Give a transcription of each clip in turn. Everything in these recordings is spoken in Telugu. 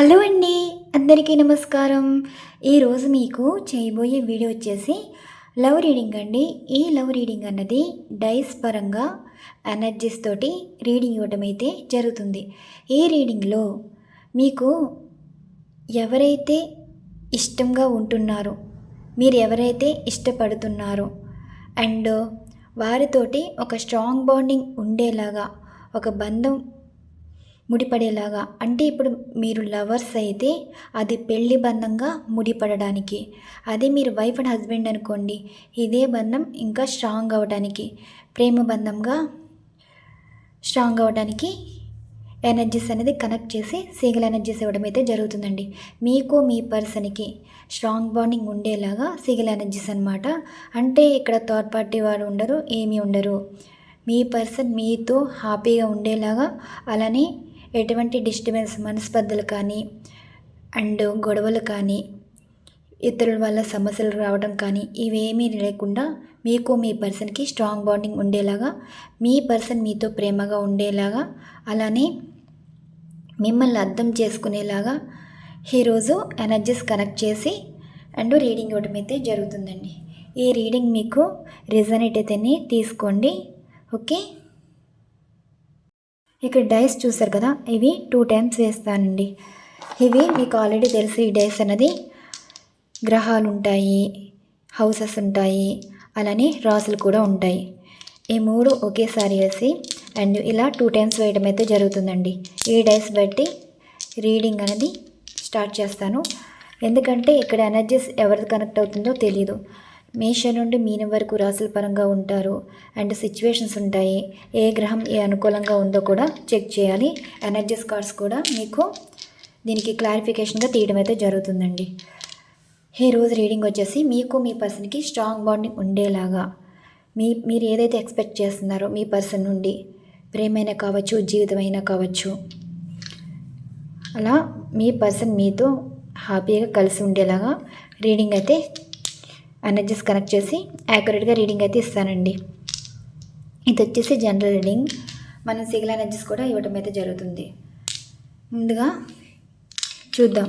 హలో అండి అందరికీ నమస్కారం. ఈరోజు మీకు చేయబోయే వీడియో వచ్చేసి లవ్ రీడింగ్ అండి. ఈ లవ్ రీడింగ్ అన్నది డైస్ పరంగా ఎనర్జీస్ తోటి రీడింగ్ ఇవ్వడం అయితే జరుగుతుంది. ఈ రీడింగ్లో మీకు ఎవరైతే ఇష్టంగా ఉంటున్నారో మీరు ఎవరైతే ఇష్టపడుతున్నారో అండ్ వారితోటి ఒక స్ట్రాంగ్ బాండింగ్ ఉండేలాగా ఒక బంధం ముడిపడేలాగా. అంటే ఇప్పుడు మీరు లవర్స్ అయితే అది పెళ్ళి బంధంగా ముడిపడడానికి. అదే మీరు వైఫ్ అండ్ హస్బెండ్ అనుకోండి ఇదే బంధం ఇంకా స్ట్రాంగ్ అవ్వడానికి ప్రేమ బంధంగా స్ట్రాంగ్ అవ్వడానికి ఎనర్జీస్ అనేది కనెక్ట్ చేసి సింగిల్ ఎనర్జీస్ ఇవ్వడం అయితే జరుగుతుందండి. మీకు మీ పర్సన్కి స్ట్రాంగ్ బాండింగ్ ఉండేలాగా సింగిల్ ఎనర్జీస్ అనమాట అంటే ఇక్కడ థర్డ్ పార్టీ వారు ఉండరు ఏమీ ఉండరు. మీ పర్సన్ మీతో హ్యాపీగా ఉండేలాగా అలానే ఎటువంటి డిస్టర్బెన్స్ మనస్పర్ధలు కానీ అండ్ గొడవలు కానీ ఇతరుల వల్ల సమస్యలు రావడం కానీ ఇవేమీ లేకుండా మీకు మీ పర్సన్కి స్ట్రాంగ్ బాండింగ్ ఉండేలాగా మీ పర్సన్ మీతో ప్రేమగా ఉండేలాగా అలానే మిమ్మల్ని అర్థం చేసుకునేలాగా ఈరోజు ఎనర్జీస్ కనెక్ట్ చేసి అండ్ రీడింగ్ ఇవ్వడం అయితే జరుగుతుందండి. ఈ రీడింగ్ మీకు రిజనేట్ అయితేనే తీసుకోండి. ఓకే? ఇక్కడ డైస్ చూసారు కదా ఇవి టూ టైమ్స్ వేస్తానండి. ఇవి మీకు ఆల్రెడీ తెలుసు ఈ డైస్ అన్నది గ్రహాలు ఉంటాయి హౌసెస్ ఉంటాయి అలానే రాసులు కూడా ఉంటాయి. ఈ మూడు ఒకేసారి వేసి అండ్ ఇలా టూ టైమ్స్ వేయడం అయితే జరుగుతుందండి. ఈ డైస్ బట్టి రీడింగ్ అనేది స్టార్ట్ చేస్తాను. ఎందుకంటే ఇక్కడ ఎనర్జీస్ ఎవరిది కనెక్ట్ అవుతుందో తెలియదు మేష నుండి మీనం వరకు రాసుల పరంగా ఉంటారు. అండ్ సిచ్యువేషన్స్ ఉంటాయి. ఏ గ్రహం ఏ అనుకూలంగా ఉందో కూడా చెక్ చేయాలి. ఎనర్జీస్ కార్డ్స్ కూడా మీకు దీనికి క్లారిఫికేషన్గా తీయడం అయితే జరుగుతుందండి. ఈ రోజు రీడింగ్ వచ్చేసి మీకు మీ పర్సన్కి స్ట్రాంగ్ బాండింగ్ ఉండేలాగా. మీ మీరు ఏదైతే ఎక్స్పెక్ట్ చేస్తున్నారో మీ పర్సన్ నుండి ప్రేమైనా కావచ్చు జీవితమైనా కావచ్చు అలా మీ పర్సన్ మీతో హ్యాపీగా కలిసి ఉండేలాగా రీడింగ్ అయితే ఎనర్జీస్ కనెక్ట్ చేసి యాక్యురేట్గా రీడింగ్ అయితే ఇస్తానండి. ఇది వచ్చేసి జనరల్ రీడింగ్. మనం సిగిల్ ఎనర్జీస్ కూడా ఇవ్వడం అయితే జరుగుతుంది. ముందుగా చూద్దాం.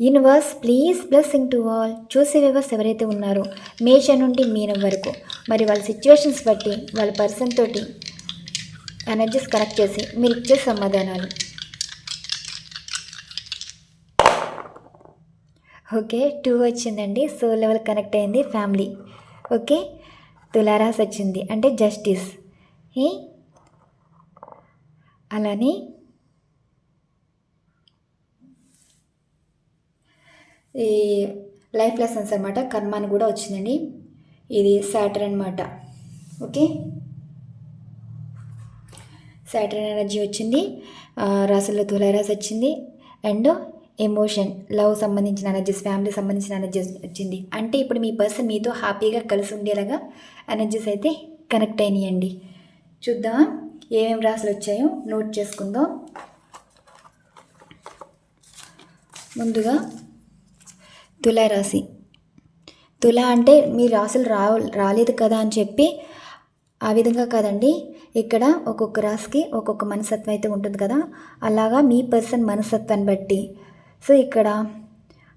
Universe please blessing to all. చూసే వివర్స్ ఎవరైతే ఉన్నారో మేష నుండి మీనం వరకు. మరి వాళ్ళ సిచ్యువేషన్స్ బట్టి వాళ్ళ పర్సన్ తోటి ఎనర్జీస్ కనెక్ట్ చేసి మీరు ఇచ్చే సమాధానాలు. ఓకే టూ వచ్చిందండి. సో లెవెల్ కనెక్ట్ అయింది ఫ్యామిలీ. ఓకే తులారాస్ వచ్చింది. అంటే జస్టిస్. ఏ అలానే ఈ లైఫ్ లెసన్స్ అనమాట కర్మ అని కూడా వచ్చిందండి. ఇది సాటర్ అనమాట ఓకే సాటర్ ఎనర్జీ వచ్చింది. రాసుల్లో తులారాస్ వచ్చింది. అండ్ ఎమోషన్ లవ్ సంబంధించిన ఎనర్జీస్ ఫ్యామిలీ సంబంధించిన ఎనర్జీస్ వచ్చింది. అంటే ఇప్పుడు మీ పర్సన్ మీతో హ్యాపీగా కలిసి ఉండేలాగా ఎనర్జీస్ అయితే కనెక్ట్ అయినాయండి. చూద్దాం ఏమేమి రాసులు వచ్చాయో నోట్ చేసుకుందాం. ముందుగా తులారాశి. తులా అంటే మీ రాసులు రా రాలేదు కదా అని చెప్పి ఆ విధంగా కాదండి. ఇక్కడ ఒక్కొక్క రాశికి ఒక్కొక్క మనసత్వం అయితే ఉంటుంది కదా. అలాగా మీ పర్సన్ మనసత్వాన్ని బట్టి సో ఇక్కడ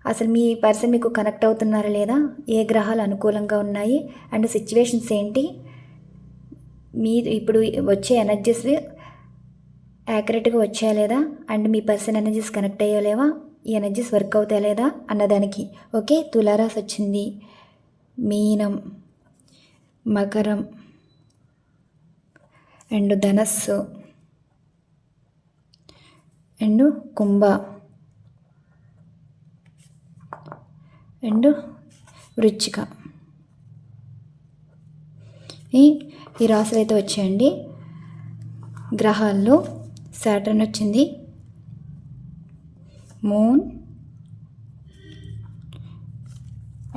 అసలు మీ పర్సన్ మీకు కనెక్ట్ అవుతున్నారా లేదా? ఏ గ్రహాలు అనుకూలంగా ఉన్నాయి? అండ్ సిచ్యువేషన్స్ ఏంటి? మీ ఇప్పుడు వచ్చే ఎనర్జీస్ యాక్యురేట్గా వచ్చాయా లేదా? అండ్ మీ పర్సన్ ఎనర్జీస్ కనెక్ట్ అయ్యా లేవా? ఈ ఎనర్జీస్ వర్క్ అవుతాయా లేదా? అన్నదానికి. ఓకే తులారాస్ వచ్చింది. మీనం మకరం అండ్ ధనస్సు అండ్ కుంభ. అండ్ వృచ్చిక. ఈ ఈ రాశులు అయితే వచ్చాయండి. గ్రహాల్లో సాటర్న్ వచ్చింది. మూన్.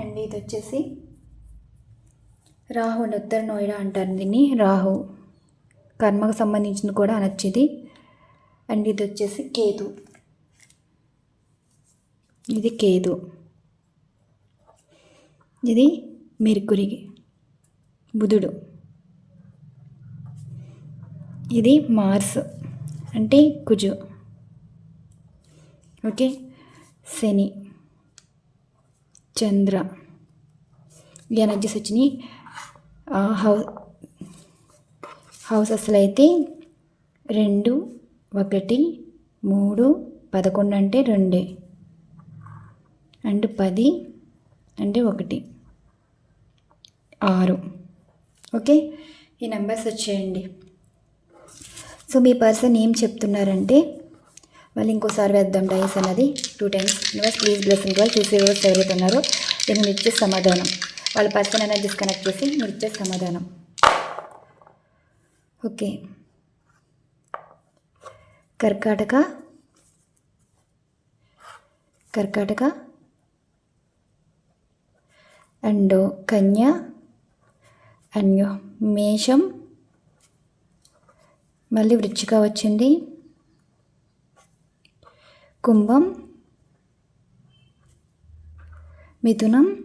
అండ్ ఇది వచ్చేసి రాహు అండ్ ఉత్తర నోయిడా అంటారు దీన్ని. రాహు. కర్మకు సంబంధించింది కూడా అనొచ్చేది. అండ్ ఇది వచ్చేసి కేతు. ఇది కేతు. ఇది మెర్కురి బుధుడు. ఇది మార్స్ అంటే కుజు. ఓకే? శని. చంద్ర. ఈ ఎనర్జీస్ వచ్చినాయి హౌస్ హౌసెస్లో అయితే రెండు ఒకటి మూడు పదకొండు అంటే రెండే. అండ్ పది అంటే ఒకటి. ఆరు. ఓకే? ఈ నెంబర్స్ వచ్చేయండి. సో మీ పర్సన్ ఏం చెప్తున్నారంటే మళ్ళీ ఇంకోసారి వేద్దాం డైస్ అన్నది. Two times. Universe please blessing వాళ్ళు చూసి రోజు ఎవరైతే ఉన్నారో దీన్ని మీరు ఇచ్చే సమాధానం. వాళ్ళ పర్సన్ అనేది డిస్కనెక్ట్ చేసి మీరు ఇచ్చే సమాధానం. ఓకే. కర్కాటక. కర్కాటక. అండ్ కన్య అండ్ మేషం. మళ్ళీ వృచ్చిక వచ్చింది. కుంభం మిథునం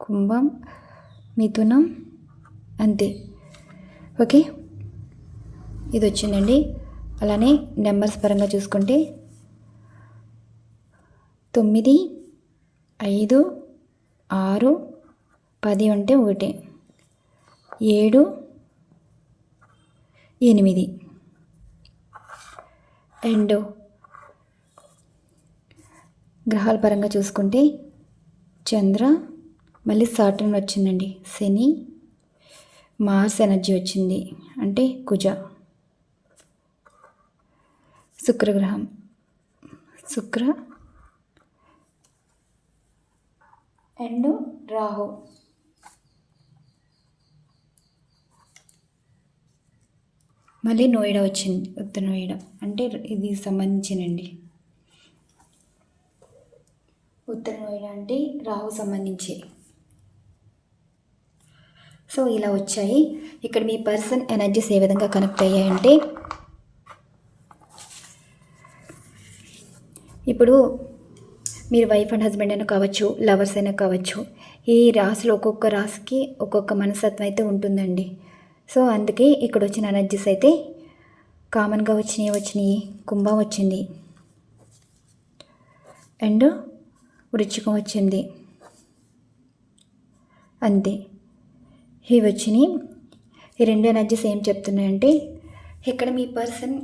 కుంభం మిథునం అంతే. ఓకే? ఇది వచ్చిందండి. అలానే నెంబర్స్ పరంగా చూసుకుంటే తొమ్మిది ఐదు ఆరు పది అంటే ఒకటి. ఏడు ఎనిమిది. అండ్ గ్రహాల పరంగా చూసుకుంటే చంద్ర మళ్ళీ సాటర్న్ వచ్చిందండి. శని మార్స్ ఎనర్జీ వచ్చింది. అంటే కుజ. శుక్రగ్రహం. శుక్ర అండ్ రాహు. మళ్ళీ నోయిడా వచ్చింది ఉత్తర నోయిడా అంటే ఇది సంబంధించినండి. ఉత్తర నోయిడా అంటే రాహు సంబంధించి. సో ఇలా వచ్చాయి. ఇక్కడ మీ పర్సన్ ఎనర్జీస్ ఏ విధంగా కనెక్ట్ అయ్యాయంటే ఇప్పుడు మీరు వైఫ్ అండ్ హస్బెండ్ అయినా కావచ్చు లవర్స్ అయినా కావచ్చు ఈ రాసులు ఒక్కొక్క రాశికి ఒక్కొక్క మనస్తత్వం అయితే ఉంటుందండి. సో అందుకే ఇక్కడ వచ్చిన ఎనర్జీస్ అయితే కామన్గా వచ్చినాయి వచ్చినాయి కుంభం వచ్చింది. అండ్ వృచ్చికం వచ్చింది. అంతే. ఇవి వచ్చినాయి. ఈ రెండు ఎనర్జీస్ ఏం చెప్తున్నాయంటే ఇక్కడ మీ పర్సన్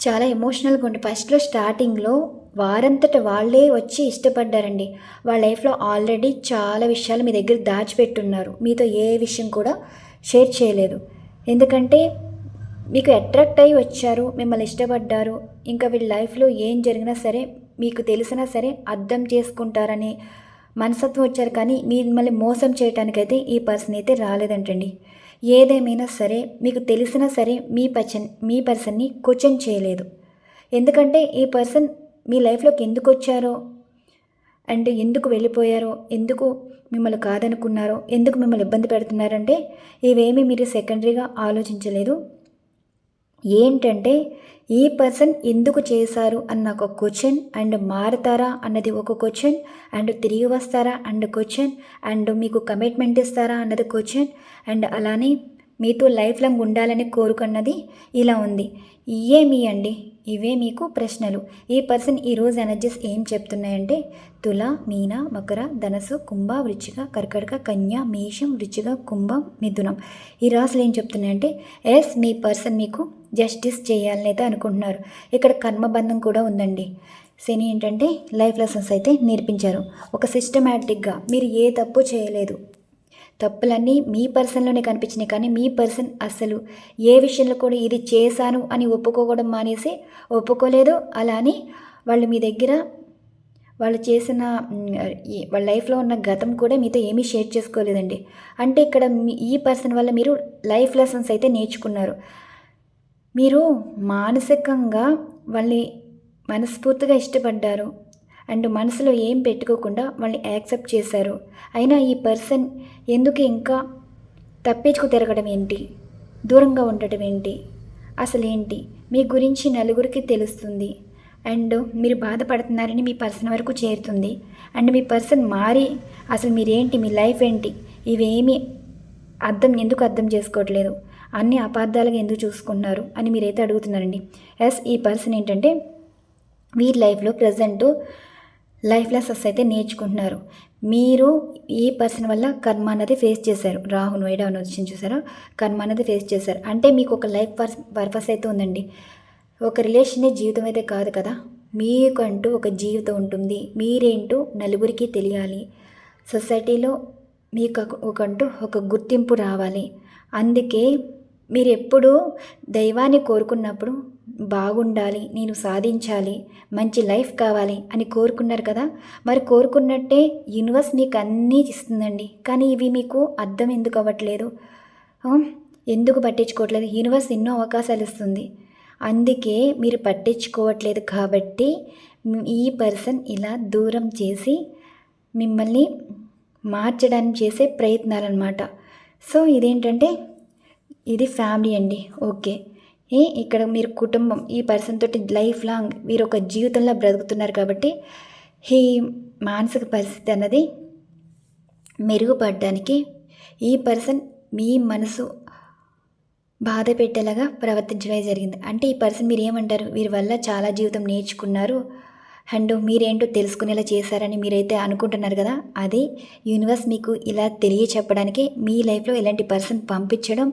చాలా ఎమోషనల్గా ఉండి ఫస్ట్లో స్టార్టింగ్లో వారంతట వాళ్ళే వచ్చి ఇష్టపడ్డారండి. వాళ్ళ లైఫ్లో ఆల్రెడీ చాలా విషయాలు మీ దగ్గర దాచిపెట్టున్నారు. మీతో ఏ విషయం కూడా షేర్ చేయలేదు. ఎందుకంటే మీకు అట్రాక్ట్ అయ్యి వచ్చారు మిమ్మల్ని ఇష్టపడ్డారు. ఇంకా వీళ్ళ లైఫ్లో ఏం జరిగినా సరే మీకు తెలిసినా సరే అర్థం చేసుకుంటారని మనసత్వం వచ్చారు. కానీ మిమ్మల్ని మోసం చేయడానికైతే ఈ పర్సన్ అయితే రాలేదంటండి. ఏదేమైనా సరే మీకు తెలిసినా సరే మీ పర్సన్ మీ పర్సన్ని క్వశ్చన్ చేయలేదు. ఎందుకంటే ఈ పర్సన్ మీ లైఫ్లోకి ఎందుకు వచ్చారో? అండ్ ఎందుకు వెళ్ళిపోయారో? ఎందుకు మిమ్మల్ని కాదనుకున్నారో? ఎందుకు మిమ్మల్ని ఇబ్బంది పెడుతున్నారంటే ఇవేమీ మీరు సెకండరీగా ఆలోచించలేదు. ఏంటంటే ఈ పర్సన్ ఎందుకు చేశారు అన్న ఒక క్వశ్చన్ అండ్ మారుతారా అన్నది ఒక క్వశ్చన్ అండ్ తిరిగి వస్తారా అండ్ క్వశ్చన్ అండ్ మీకు కమిట్మెంట్ ఇస్తారా అన్నది క్వశ్చన్ అండ్ అలానే మీతో లైఫ్ లాంగ్ ఉండాలని కోరుకున్నది ఇలా ఉంది. ఇవే మీ అండి ఇవే మీకు ప్రశ్నలు. ఈ పర్సన్ ఈరోజు ఎనర్జీస్ ఏం చెప్తున్నాయంటే తుల మీన మకర ధనసు కుంభ వృచ్చిక కర్కటక కన్య మేషం వృచ్చిక కుంభం మిథునం. ఈ రాసులు ఏం చెప్తున్నాయంటే ఎస్ మీ పర్సన్ మీకు జస్టిస్ చేయాలని అయితే అనుకుంటున్నారు. ఇక్కడ కర్మబంధం కూడా ఉందండి. శని ఏంటంటే లైఫ్ లెసన్స్ అయితే నేర్పించారు. ఒక సిస్టమేటిక్గా మీరు ఏ తప్పు చేయలేదు. తప్పులన్నీ మీ పర్సన్లోనే కనిపించినాయి. కానీ మీ పర్సన్ అసలు ఏ విషయంలో కూడా ఇది చేశాను అని ఒప్పుకోవడం మానేసి ఒప్పుకోలేదు. అలా అని వాళ్ళు మీ దగ్గర వాళ్ళు చేసిన వాళ్ళ లైఫ్లో ఉన్న గతం కూడా మీతో ఏమీ షేర్ చేసుకోలేదండి. అంటే ఇక్కడ ఈ పర్సన్ వల్ల మీరు లైఫ్ లెసన్స్ అయితే నేర్చుకున్నారు. మీరు మానసికంగా వాళ్ళని మనస్ఫూర్తిగా ఇష్టపడ్డారు. అండ్ మనసులో ఏం పెట్టుకోకుండా వాళ్ళని యాక్సెప్ట్ చేశారు. అయినా ఈ పర్సన్ ఎందుకు ఇంకా తప్పించుకు తిరగడం ఏంటి? దూరంగా ఉండటం ఏంటి? అసలు ఏంటి మీ గురించి నలుగురికి తెలుస్తుంది. అండ్ మీరు బాధపడుతున్నారని మీ పర్సన్ వరకు చేరుతుంది. అండ్ మీ పర్సన్ మారి అసలు మీరేంటి? మీ లైఫ్ ఏంటి? ఇవేమి అర్థం ఎందుకు అర్థం చేసుకోవట్లేదు? అన్ని అపార్థాలుగా ఎందుకు చూసుకుంటున్నారు? అని మీరైతే అడుగుతున్నారండి. ఎస్ ఈ పర్సన్ ఏంటంటే వీరి లైఫ్లో ప్రజెంట్ లైఫ్ లెసన్స్ అయితే నేర్చుకుంటున్నారు. మీరు ఈ పర్సన్ వల్ల కర్మ అనేది ఫేస్ చేశారు. రాహు నోయిడా అని వచ్చింది చూసారా? కర్మ అనేది ఫేస్ చేశారు. అంటే మీకు ఒక లైఫ్ పర్స్ పర్పస్ అయితే ఉందండి. ఒక రిలేషనే జీవితం అయితే కాదు కదా? మీకంటూ ఒక జీవితం ఉంటుంది. మీరేంటో నలుగురికి తెలియాలి. సొసైటీలో మీకు ఒకంటూ ఒక గుర్తింపు రావాలి. అందుకే మీరు ఎప్పుడూ దైవాన్ని కోరుకున్నప్పుడు బాగుండాలి నేను సాధించాలి మంచి లైఫ్ కావాలి అని కోరుకున్నారు కదా? మరి కోరుకున్నట్టే యూనివర్స్ మీకు అన్నీ ఇస్తుందండి. కానీ ఇవి మీకు అర్థం ఎందుకు అవ్వట్లేదు? ఎందుకు పట్టించుకోవట్లేదు? యూనివర్స్ ఎన్నో అవకాశాలు ఇస్తుంది. అందుకే మీరు పట్టించుకోవట్లేదు కాబట్టి ఈ పర్సన్ ఇలా దూరం చేసి మిమ్మల్ని మార్చడానికి చేసే ప్రయత్నాలన్నమాట. సో ఇదేంటంటే ఇది ఫ్యామిలీ అండి. ఓకే. ఏ ఇక్కడ మీరు కుటుంబం ఈ పర్సన్ తోటి లైఫ్ లాంగ్ మీరు ఒక జీవితంలో బ్రతుకుతున్నారు కాబట్టి ఈ మానసిక పరిస్థితి అన్నది మెరుగుపడడానికి ఈ పర్సన్ మీ మనసు బాధ పెట్టేలాగా ప్రవర్తించడమే జరిగింది. అంటే ఈ పర్సన్ మీరు ఏమంటారు? వీరి వల్ల చాలా జీవితం నేర్చుకున్నారు. అండ్ మీరేంటో తెలుసుకునేలా చేశారని మీరైతే అనుకుంటున్నారు కదా? అది యూనివర్స్ మీకు ఇలా తెలియ చెప్పడానికి మీ లైఫ్లో ఇలాంటి పర్సన్ పంపించడం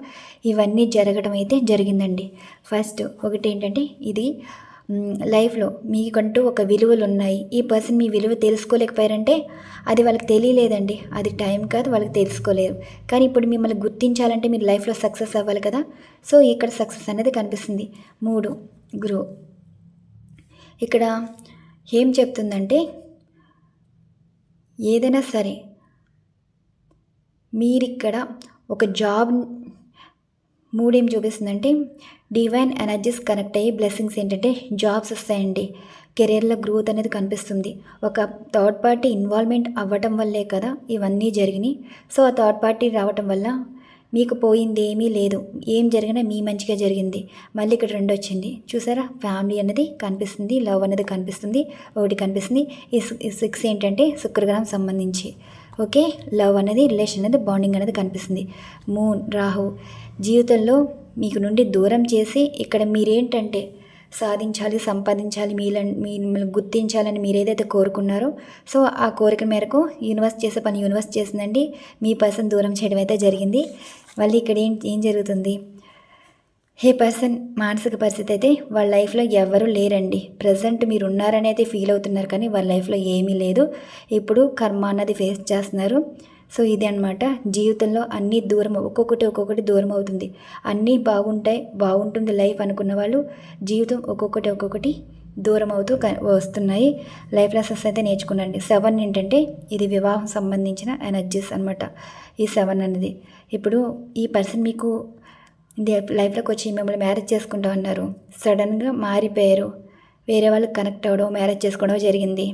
ఇవన్నీ జరగడం అయితే జరిగిందండి. ఫస్ట్ ఒకటి ఏంటంటే ఇది లైఫ్లో మీకంటూ ఒక విలువలు ఉన్నాయి ఈ పర్సన్ మీ విలువ తెలుసుకోలేకపోయారంటే అది వాళ్ళకి తెలియలేదండి. అది టైం కాదు వాళ్ళకి తెలుసుకోలేరు కానీ ఇప్పుడు మిమ్మల్ని గుర్తించాలంటే మీరు లైఫ్లో సక్సెస్ అవ్వాలి కదా? సో ఇక్కడ సక్సెస్ అనేది కనిపిస్తుంది. మూడు గురువు ఇక్కడ ఏం చెప్తుందంటే ఏదైనా సరే మీరిక్కడ ఒక జాబ్ మూడేం చూపిస్తుందంటే డివైన్ ఎనర్జీస్ కనెక్ట్ అయ్యి బ్లెస్సింగ్స్ ఏంటంటే జాబ్స్ వస్తాయండి. కెరీర్లో గ్రోత్ అనేది కనిపిస్తుంది. ఒక థర్డ్ పార్టీ ఇన్వాల్వ్మెంట్ అవ్వటం వల్లే కదా ఇవన్నీ జరిగినాయి. సో ఆ థర్డ్ పార్టీ రావటం వల్ల మీకు పోయింది ఏమీ లేదు. ఏం జరిగినా మీ మంచిగా జరిగింది. మళ్ళీ ఇక్కడ రెండు వచ్చింది. చూసారా? ఫ్యామిలీ అనేది కనిపిస్తుంది లవ్ అనేది కనిపిస్తుంది ఒకటి కనిపిస్తుంది. ఈ ఈ సిక్స్ ఏంటంటే శుక్రగ్రహం సంబంధించి. ఓకే? లవ్ అనేది రిలేషన్ అనేది బాండింగ్ అనేది కనిపిస్తుంది. మూన్ రాహు జీవితంలో మీకు నుండి దూరం చేసి ఇక్కడ మీరేంటంటే సాధించాలి సంపాదించాలి మీల మిమ్మల్ని గుర్తించాలని మీరు ఏదైతే కోరుకున్నారో సో ఆ కోరిక మేరకు యూనివర్స్ చేసే పని యూనివర్స్ చేసిందండి. మీ పర్సన్ దూరం చేయడం అయితే జరిగింది. మళ్ళీ ఇక్కడ ఏం ఏం జరుగుతుంది? హే పర్సన్ మానసిక పరిస్థితి అయితే వాళ్ళ లైఫ్లో ఎవరు లేరండి. ప్రజెంట్ మీరు ఉన్నారని అయితే ఫీల్ అవుతున్నారు కానీ వాళ్ళ లైఫ్లో ఏమీ లేదు. ఇప్పుడు కర్మ అన్నది ఫేస్ చేస్తున్నారు. సో ఇది అన్నమాట. జీవితంలో అన్నీ దూరం ఒక్కొక్కటి ఒక్కొక్కటి దూరం అవుతుంది. అన్నీ బాగుంటాయి బాగుంటుంది లైఫ్ అనుకున్న వాళ్ళు జీవితం ఒక్కొక్కటి ఒక్కొక్కటి దూరం అవుతూ వస్తున్నాయి. లైఫ్ లెసన్స్ అయితే నేర్చుకున్నాండి. సెవెన్ ఏంటంటే ఇది వివాహం సంబంధించిన ఎనర్జీస్ అనమాట ఈ సెవెన్ అనేది. ఇప్పుడు ఈ పర్సన్ మీకు లైఫ్లోకి వచ్చి మిమ్మల్ని మ్యారేజ్ చేసుకుంటా అన్నారు. సడన్గా మారిపోయారు. వేరే వాళ్ళకి కనెక్ట్ అవ్వడం మ్యారేజ్ చేసుకోవడం జరిగింది.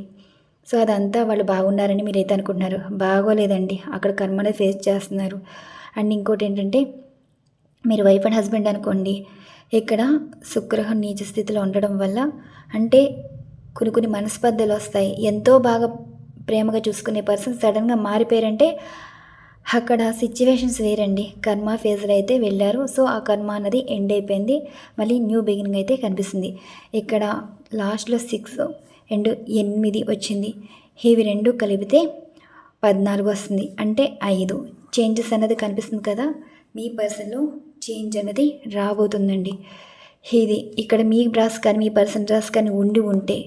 సో అదంతా వాళ్ళు బాగున్నారని మీరైతే అనుకుంటున్నారు. బాగోలేదండి. అక్కడ కర్మలే ఫేస్ చేస్తున్నారు. అండ్ ఇంకోటి ఏంటంటే మీరు వైఫ్ అండ్ హస్బెండ్ అనుకోండి ఇక్కడ శుక్రహం నీచ స్థితిలో ఉండడం వల్ల అంటే కొన్ని కొన్ని మనస్పర్ధలు వస్తాయి. ఎంతో బాగా ప్రేమగా చూసుకునే పర్సన్ సడన్గా మారిపోయారంటే అక్కడ సిచ్యువేషన్స్ వేరండి. కర్మ ఫేజ్లో అయితే వెళ్ళారు. సో ఆ కర్మ అన్నది ఎండ్ అయిపోయింది. మళ్ళీ న్యూ బిగినింగ్ అయితే కనిపిస్తుంది. ఇక్కడ లాస్ట్లో సిక్స్ అండ్ ఎనిమిది వచ్చింది. ఇవి రెండు కలిపితే పద్నాలుగు వస్తుంది. అంటే ఐదు. చేంజెస్ అనేది కనిపిస్తుంది కదా? మీ పర్సన్లో చేంజ్ అనేది రాబోతుందండి. ఇది ఇక్కడ మీ బ్రాస్ కానీ మీ పర్సన్ బ్రాస్ కానీ ఉండి ఉంటే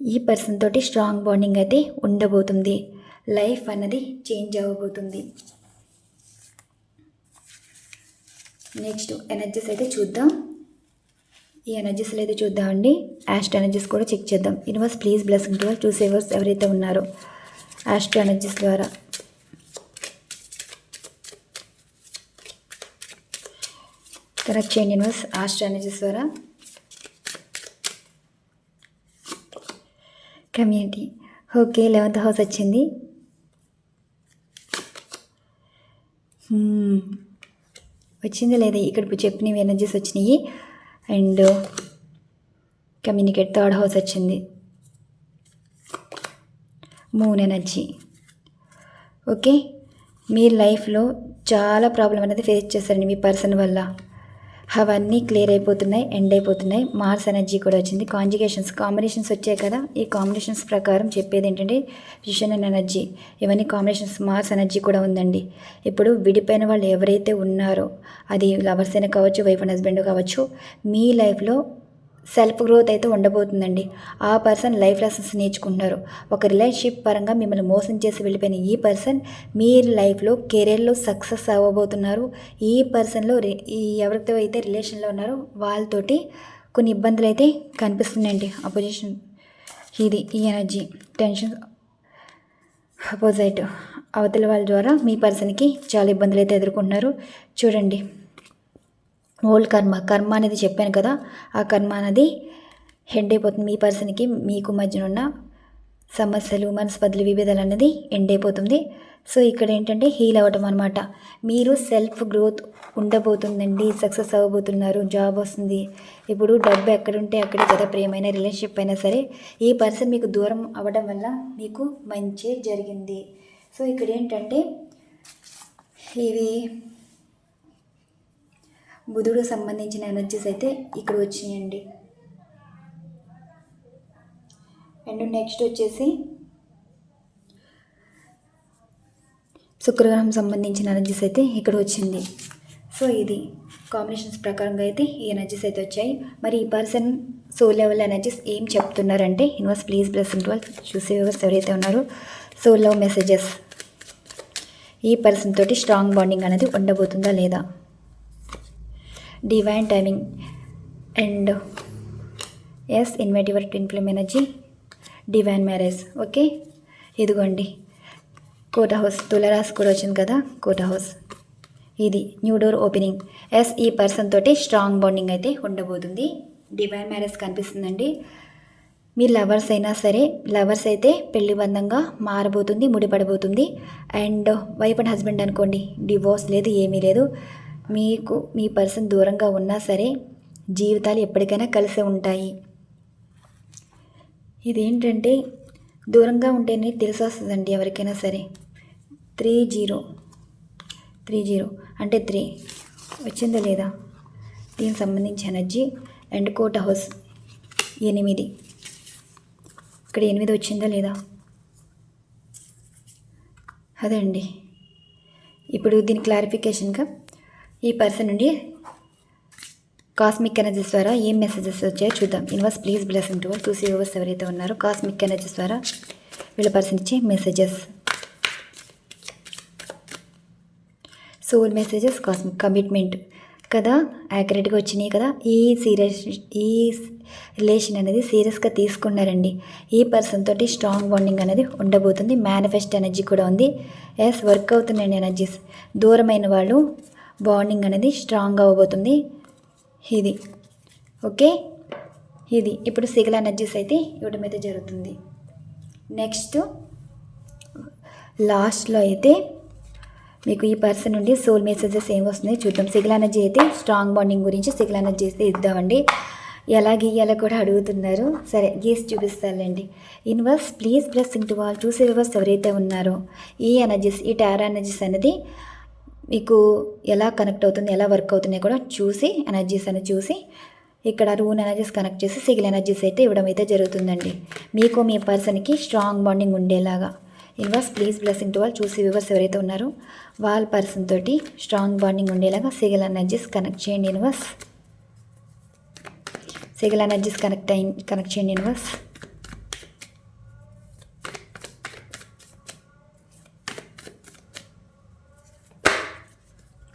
ఈ పర్సన్ తోటి స్ట్రాంగ్ బాండింగ్ అయితే ఉండబోతుంది. లైఫ్ అన్నది చేంజ్ అవ్వబోతుంది. నెక్స్ట్ ఎనర్జీస్ అయితే చూద్దాం. ఈ ఎనర్జీస్ అయితే చూద్దామండి? యాస్ట్ ఎనర్జీస్ కూడా చెక్ చేద్దాం. యూనివర్స్ ప్లీజ్ బ్లెస్సింగ్ టు చూసేవర్స్ ఎవరైతే ఉన్నారో. యాస్ట్ ఎనర్జీస్ ద్వారా. కరెక్ట్ చేయండి యూనివర్స్ ఆస్ట్ ఎనర్జీస్ ద్వారా. కమ్యూనిటీ ఓకే లెవెంత్ హౌస్ వచ్చింది. Hmm. వచ్చింది లేదా? ఇక్కడ ఇప్పుడు చెప్పినవి ఎనర్జీస్ వచ్చినాయి. అండ్ కమ్యూనికేట్ థర్డ్ హౌస్ వచ్చింది. Moon energy. ఓకే? మీ లైఫ్లో చాలా ప్రాబ్లం అనేది ఫేస్ చేస్తారండి మీ పర్సన్ వల్ల. అవన్నీ క్లియర్ అయిపోతున్నాయి ఎండ్ అయిపోతున్నాయి. మార్స్ ఎనర్జీ కూడా వచ్చింది. కాంజిగేషన్స్ కాంబినేషన్స్ వచ్చాయి కదా. ఈ కాంబినేషన్స్ ప్రకారం చెప్పేది ఏంటంటే రిషన్ అండ్ ఎనర్జీ. ఇవన్నీ కాంబినేషన్స్ మార్స్ ఎనర్జీ కూడా ఉందండి. ఇప్పుడు విడిపోయిన వాళ్ళు ఎవరైతే ఉన్నారో అది లవర్స్ అయినా కావచ్చు వైఫ్ అండ్ హస్బెండ్ కావచ్చు మీ లైఫ్లో సెల్ఫ్ గ్రోత్ అయితే ఉండబోతుందండి. ఆ పర్సన్ లైఫ్ లెసన్స్ నేర్చుకుంటున్నారు. ఒక రిలేషన్షిప్ పరంగా మిమ్మల్ని మోసం చేసి వెళ్ళిపోయిన ఈ పర్సన్ మీ లైఫ్లో కెరీర్లో సక్సెస్ అవ్వబోతున్నారు. ఈ పర్సన్లో ఈ ఎవరితో అయితే రిలేషన్లో ఉన్నారో వాళ్ళతోటి కొన్ని ఇబ్బందులు అయితే కనిపిస్తున్నాయండి. అపోజిషన్ ఇది ఈ ఎనర్జీ టెన్షన్ అపోజిట్ అవతల వాళ్ళ ద్వారా మీ పర్సన్కి చాలా ఇబ్బందులు అయితే ఎదుర్కొంటున్నారు. చూడండి. ఓల్డ్ కర్మ కర్మ అనేది చెప్పాను కదా ఆ కర్మ అనేది హెడ్ అయిపోతుంది. మీ పర్సన్కి మీకు మధ్యన ఉన్న సమస్యలు మనస్పదులు విభేదాలు అనేది ఎండ్ అయిపోతుంది. సో ఇక్కడ ఏంటంటే హీల్ అవ్వటం అనమాట మీరు సెల్ఫ్ గ్రోత్ ఉండబోతుందండి సక్సెస్ అవ్వబోతున్నారు జాబ్ వస్తుంది. ఇప్పుడు డబ్బు ఎక్కడుంటే అక్కడే కదా ప్రేమైన రిలేషన్షిప్ అయినా సరే ఈ పర్సన్ మీకు దూరం అవ్వడం వల్ల మీకు మంచి జరిగింది. సో ఇక్కడ ఏంటంటే ఇవి బుధుడు సంబంధించిన ఎనర్జీస్ అయితే ఇక్కడ వచ్చినాయండి. అండ్ నెక్స్ట్ వచ్చేసి శుక్రగ్రహం సంబంధించిన ఎనర్జీస్ అయితే ఇక్కడ వచ్చింది. సో ఇది కాంబినేషన్స్ ప్రకారంగా అయితే ఈ ఎనర్జీస్ అయితే వచ్చాయి. మరి ఈ పర్సన్ సోల్ లెవెల్ ఎనర్జీస్ ఏం చెప్తున్నారంటే యూనివర్స్ ప్లీజ్ ప్లస్ ట్వెల్వ్ చూసే వ్యవస్థ ఎవరైతే ఉన్నారో సోల్ లవ్ మెసేజెస్ ఈ పర్సన్ తోటి స్ట్రాంగ్ బాండింగ్ అనేది ఉండబోతుందా లేదా? Divine timing and as invite your twin flame energy divine marriage okay ఇదిగోండి కోట హౌస్ తులరాస్ కూడా వచ్చింది కదా కోట హౌస్. ఇది న్యూ డోర్ ఓపెనింగ్ ఎస్ ఈ పర్సన్ తోటి స్ట్రాంగ్ బాండింగ్ అయితే ఉండబోతుంది. డివైన్ మ్యారేజ్ కనిపిస్తుందండి. మీ లవర్స్ అయినా సరే లవర్స్ అయితే పెళ్ళి బంధంగా మారబోతుంది ముడిపడబోతుంది. అండ్ వైఫ్ అండ్ హస్బెండ్ అనుకోండి డివోర్స్ లేదు ఏమీ లేదు. మీకు మీ పర్సన్ దూరంగా ఉన్నా సరే జీవితాలు ఎప్పటికైనా కలిసే ఉంటాయి. ఇదేంటంటే దూరంగా ఉంటేనే తెలిసి వస్తుందండి ఎవరికైనా సరే. త్రీ జీరో త్రీ జీరో అంటే త్రీ. వచ్చిందా లేదా? దీనికి సంబంధించి ఎనర్జీ అండ్ కోట హౌస్ ఎనిమిది. ఇక్కడ ఎనిమిది వచ్చిందా లేదా? అదే అండి. ఇప్పుడు దీని క్లారిఫికేషన్గా ఈ పర్సన్ నుండి కాస్మిక్ ఎనర్జీస్ ద్వారా ఏం మెసేజెస్ వచ్చాయో చూద్దాం. యూనివర్స్ ప్లీజ్ బ్లెస్సింగ్ టు చూసి సీవర్స్ ఎవరైతే ఉన్నారో కాస్మిక్ ఎనర్జీస్ ద్వారా వీళ్ళ పర్సన్ ఇచ్చే messages soul messages cosmic commitment కదా యాక్యురేట్గా వచ్చినాయి కదా ఈ సీరియస్ ఈ రిలేషన్ అనేది సీరియస్గా తీసుకున్నారండి. ఈ పర్సన్ తోటి స్ట్రాంగ్ బాండింగ్ అనేది ఉండబోతుంది. మేనిఫెస్ట్ ఎనర్జీ కూడా ఉంది. ఎస్ వర్క్ అవుతున్నాయండి ఎనర్జీస్ దూరమైన వాళ్ళు బాండింగ్ అనేది స్ట్రాంగ్ అవ్వబోతుంది. ఇది. ఓకే? ఇది. ఇప్పుడు సిగల్ ఎనర్జీస్ అయితే ఇవ్వడం అయితే జరుగుతుంది. నెక్స్ట్ లాస్ట్లో అయితే మీకు ఈ పర్సన్ నుండి సోల్ మెసేజెస్ ఏం వస్తున్నాయి చూద్దాం. సిగల్ ఎనర్జీ అయితే స్ట్రాంగ్ బాండింగ్ గురించి సిగల్ ఎనర్జీ అయితే ఇద్దామండి. ఎలా గీయాలో కూడా అడుగుతున్నారు. సరే గీసి చూపిస్తానులేండి. ఇన్వర్స్ ప్లీజ్ బ్లెస్సింగ్ టు వాళ్ళు చూసే వివర్స్ ఎవరైతే ఉన్నారో ఈ ఎనర్జీస్ ఈ టారా ఎనర్జీస్ అనేది మీకు ఎలా కనెక్ట్ అవుతుంది ఎలా వర్క్ అవుతున్నాయి కూడా చూసి ఎనర్జీస్ అని చూసి ఇక్కడ రూన్ ఎనర్జీస్ కనెక్ట్ చేసి సిగిల్ ఎనర్జీస్ అయితే ఇవ్వడం అయితే జరుగుతుందండి. మీకు మీ పర్సన్కి స్ట్రాంగ్ బాండింగ్ ఉండేలాగా. ఇన్వర్స్ ప్లీజ్ బ్లెస్సింగ్ టు వాళ్ళు చూసి వివర్స్ ఎవరైతే ఉన్నారో వాళ్ళ పర్సన్ తోటి స్ట్రాంగ్ బాండింగ్ ఉండేలాగా సిగిల్ ఎనర్జీస్ కనెక్ట్ చేయండి ఇన్వర్స్ సిగిల్ ఎనర్జీస్ కనెక్ట్ అయి కనెక్ట్ చేయండి ఇన్వర్స్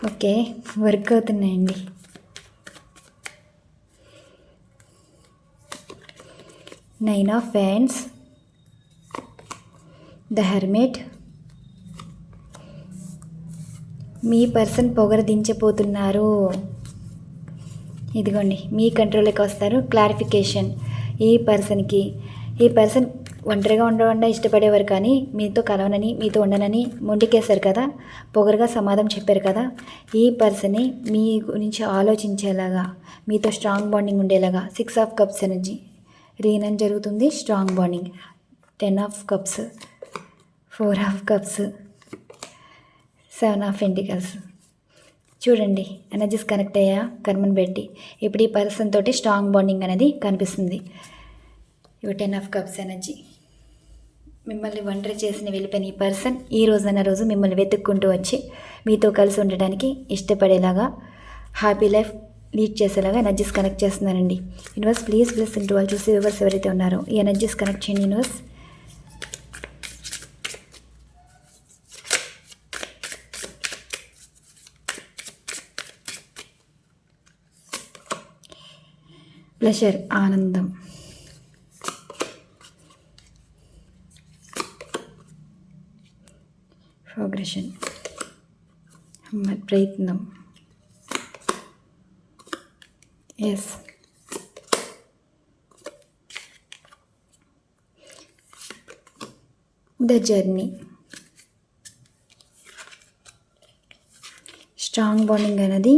ఓకే వర్క్ అవుతున్నాయండి. నైన్ ఆఫ్ ఫ్యాన్స్ ద హెర్మేట్ మీ పర్సన్ పొగర దించబోతున్నారు ఇదిగోండి మీ కంట్రోల్లోకి వస్తారు. క్లారిఫికేషన్ ఈ పర్సన్కి ఈ పర్సన్ ఒంటరిగా ఉండకుండా ఇష్టపడేవారు కానీ మీతో కలవనని మీతో ఉండనని మొండికేశారు కదా. పొగరుగా సమాధానం చెప్పారు కదా. ఈ పర్సన్ని మీ గురించి ఆలోచించేలాగా మీతో స్ట్రాంగ్ బాండింగ్ ఉండేలాగా సిక్స్ ఆఫ్ కప్స్ ఎనర్జీ. రీనన్ జరుగుతుంది strong bonding. Ten of cups four of cups seven of pentacles చూడండి ఎనర్జీస్ కనెక్ట్ అయ్యా కర్మను పెట్టి ఇప్పుడు ఈ పర్సన్ తోటి స్ట్రాంగ్ బాండింగ్ అనేది కనిపిస్తుంది. ఇవి టెన్ ఆఫ్ కప్స్ ఎనర్జీ. మిమ్మల్ని ఒంటరి చేసిన వెళ్ళిపోయిన ఈ పర్సన్ ఈ రోజన్న రోజు మిమ్మల్ని వెతుక్కుంటూ వచ్చి మీతో కలిసి ఉండడానికి ఇష్టపడేలాగా హ్యాపీ లైఫ్ లీడ్ చేసేలాగా ఎనర్జీస్ కనెక్ట్ చేస్తున్నానండి. యూనివర్స్ ప్లీజ్ ప్లీజ్ ఇంటూ వాళ్ళు చూసి వివర్స్ ఎవరైతే ఉన్నారో ఈ ఎనర్జీస్ కనెక్ట్ చేయండి యూనివర్స్. ప్లెషర్ ఆనందం. ప్రోగ్రెషన్ ప్రయత్నం as the journey strong bonding అనేది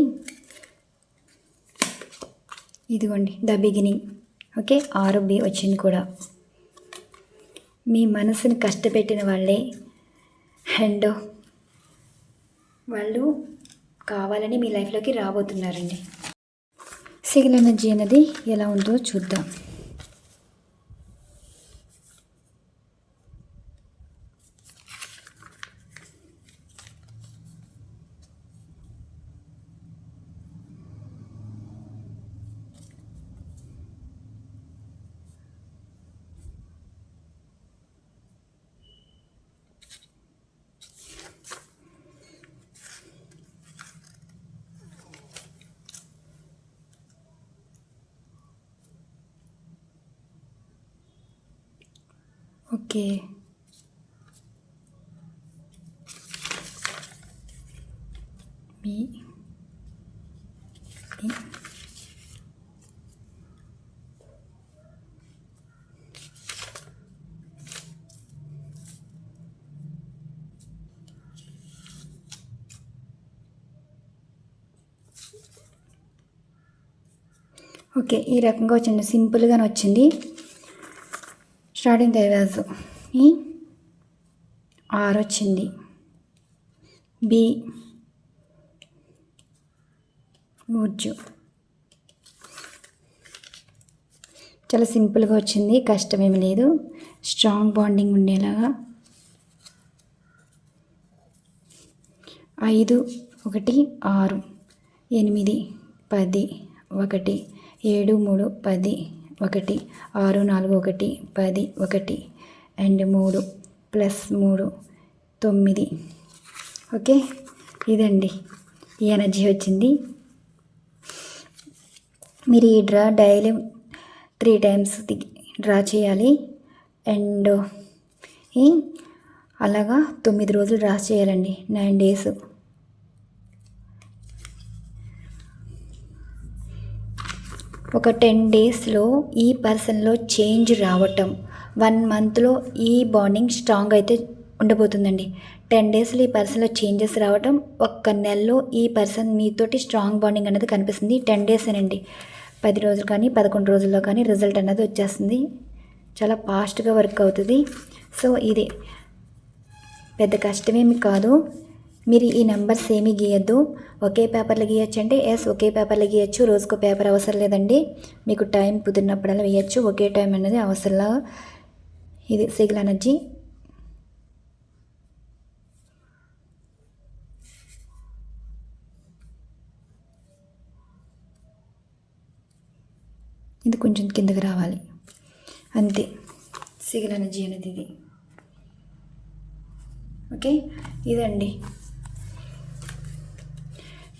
ఇదిగోండి ద బిగినింగ్ ఓకే ఆరు బి వచ్చింది కూడా. మీ మనసుని కష్టపెట్టిన వాళ్ళే. అండ్ వాళ్ళు కావాలని మీ లైఫ్లోకి రాబోతున్నారండి. సిగిల్ ఎనర్జీ అనేది ఎలా ఉందో చూద్దాం. ఓకే మీ మీ ఓకే ఈ రకంగా వచ్చింది సింపుల్గానే వచ్చింది స్టార్టింగ్ దైవాజు ఈ ఆర్ వచ్చింది బి. ఊర్జు. చాలా సింపుల్గా వచ్చింది కష్టమేమి లేదు స్ట్రాంగ్ బాండింగ్ ఉండేలాగా. ఐదు ఒకటి ఆరు ఎనిమిది పది ఒకటి ఏడు మూడు పది ఒకటి ఆరు నాలుగు ఒకటి పది ఒకటి అండ్ మూడు ప్లస్ మూడు తొమ్మిది. ఓకే? ఇదండి. ఈ ఎనర్జీ వచ్చింది. మీరు ఈ draw daily three times draw చేయాలి. అండ్ అలాగా తొమ్మిది రోజులు డ్రా చేయాలండి. నైన్ డేస్ ఒక టెన్ డేస్లో ఈ పర్సన్లో చేంజ్ రావటం. వన్ మంత్లో ఈ బాండింగ్ స్ట్రాంగ్ అయితే ఉండబోతుందండి. టెన్ డేస్లో ఈ పర్సన్లో చేంజెస్ రావటం ఒక్క నెలలో ఈ పర్సన్ మీతోటి స్ట్రాంగ్ బాండింగ్ అనేది కనిపిస్తుంది. టెన్ డేస్ డేసేనండి పది రోజులు కానీ పదకొండు రోజుల్లో కానీ రిజల్ట్ అనేది వచ్చేస్తుంది. చాలా ఫాస్ట్గా వర్క్ అవుతుంది. సో ఇది. పెద్ద కష్టమేమి కాదు. మీరు ఈ నెంబర్స్ ఏమీ గీయద్దు. ఒకే పేపర్లో గీయచ్చు అంటే ఎస్ ఒకే పేపర్లో గీయచ్చు. రోజుకో పేపర్ అవసరం లేదండి. మీకు టైం కుదిరినప్పుడల్లా వేయచ్చు. ఒకే టైం అనేది అవసరంలా. ఇది సిగిల్ ఎనర్జీ. ఇది కొంచెం కిందకి రావాలి. అంతే. సిగిల్ ఎనర్జీ అనేది ఇది. ఓకే? ఇదండి.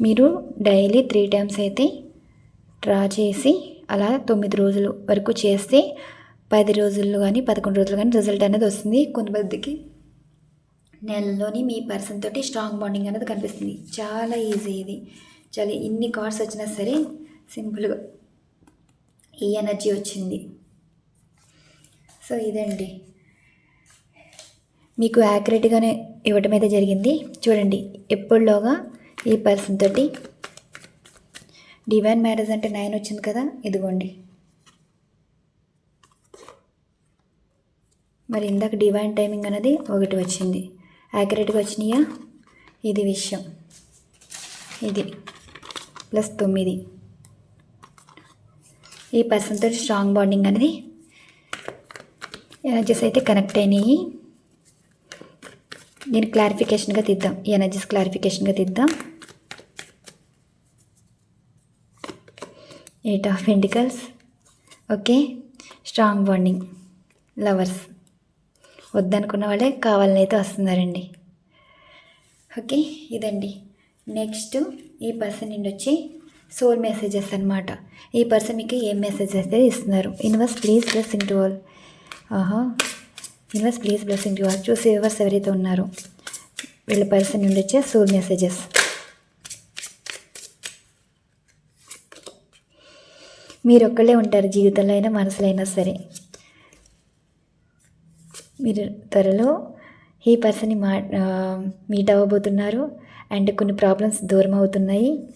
మీరు డైలీ త్రీ టైమ్స్ అయితే డ్రా చేసి అలా తొమ్మిది రోజులు వరకు చేస్తే పది రోజుల్లో కానీ పదకొండు రోజులు కానీ రిజల్ట్ అనేది వస్తుంది. కొంతమందికి నెలలోని మీ పర్సన్ తోటి స్ట్రాంగ్ బాండింగ్ అనేది కనిపిస్తుంది. చాలా ఈజీ ఇది. చాలా ఇన్ని కార్డ్స్ వచ్చినా సరే సింపుల్గా ఈ ఎనర్జీ వచ్చింది. సో ఇదండి. మీకు యాక్యురేట్గానే ఇవ్వటం అయితే జరిగింది. చూడండి ఎప్పుడులోగా ఈ పర్సన్ తోటి డివైన్ మ్యారేజ్ అంటే నైన్ వచ్చింది కదా ఇదిగోండి. మరి ఇందాక డివైన్ టైమింగ్ అనేది ఒకటి వచ్చింది. యాక్యురేట్గా వచ్చినాయా? ఇది విషయం. ఇది ప్లస్ తొమ్మిది. ఈ పర్సన్తో స్ట్రాంగ్ బాండింగ్ అనేది ఎనర్జీస్ అయితే కనెక్ట్ అయినాయి. దీన్ని క్లారిఫికేషన్గా తీద్దాం. ఈ ఎనర్జీస్ క్లారిఫికేషన్గా తీద్దాం. Eight of pentacles okay strong bonding lovers వద్దనుకున్న వాళ్ళే కావాలని అయితే వస్తున్నారండి. ఓకే ఇదండి. నెక్స్ట్ ఈ పర్సన్ నుండి వచ్చి సోల్ మెసేజెస్ అనమాట ఈ పర్సన్ మీకు ఏం మెసేజెస్ అయితే ఇస్తున్నారు? Universe please blessing to all ఆహా universe please blessing to all చూసి యూనివర్స్ ఎవరైతే ఉన్నారో వీళ్ళ పర్సన్ నుండి వచ్చే సోల్ మెసేజెస్ మీరు ఒక్కళ్ళే ఉంటారు జీవితంలో అయినా మనసులో అయినా సరే. మీరు త్వరలో ఈ పర్సన్ని మా మీట్ అవ్వబోతున్నారు అండ్ కొన్ని ప్రాబ్లమ్స్ దూరం అవుతున్నాయి.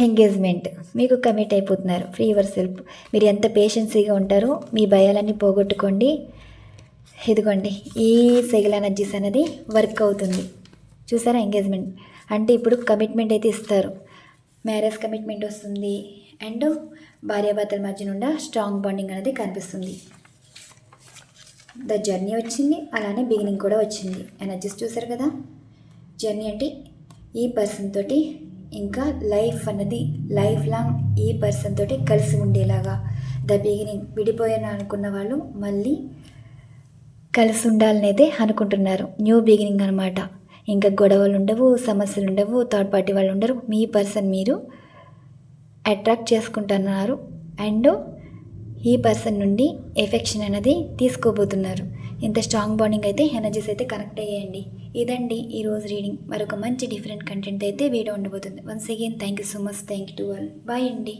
ఎంగేజ్మెంట్. మీకు కమిట్ అయిపోతున్నారు. Free yourself. మీరు ఎంత పేషెన్సీగా ఉంటారో మీ భయాలన్నీ పోగొట్టుకోండి. ఇదిగోండి ఈ సెగల్ ఎనర్జీస్ అనేది వర్క్ అవుతుంది. చూసారా ఎంగేజ్మెంట్? అంటే ఇప్పుడు కమిట్మెంట్ అయితే ఇస్తారు. మ్యారేజ్ కమిట్మెంట్ వస్తుంది. అండ్ భార్యాభర్తల మధ్య నుండి స్ట్రాంగ్ బాండింగ్ అనేది కనిపిస్తుంది. ద జర్నీ వచ్చింది. అలానే బిగినింగ్ కూడా వచ్చింది. ఎనర్జీస్ చూసారు కదా? జర్నీ అంటే ఈ పర్సన్ తోటి ఇంకా లైఫ్ అన్నది లైఫ్ లాంగ్ ఈ పర్సన్ తోటి కలిసి ఉండేలాగా. ద బిగినింగ్ విడిపోయాను అనుకున్న వాళ్ళు మళ్ళీ కలిసి ఉండాలనేదే అనుకుంటున్నారు. న్యూ బిగినింగ్ అనమాట ఇంకా గొడవలు ఉండవు సమస్యలు ఉండవు థర్డ్ పార్టీ వాళ్ళు ఉండరు. మీ పర్సన్ మీరు అట్రాక్ట్ చేసుకుంటున్నారు అండ్ ఈ పర్సన్ నుండి ఎఫెక్షన్ అనేది తీసుకోబోతున్నారు. ఇంత స్ట్రాంగ్ బాండింగ్ అయితే ఎనర్జీస్ అయితే కనెక్ట్ అయ్యేయండి. ఇదండి ఈరోజు రీడింగ్. మరొక మంచి డిఫరెంట్ కంటెంట్ అయితే వీడియో ఉండబోతుంది. Once again thank you so much thank you to all bye అండి.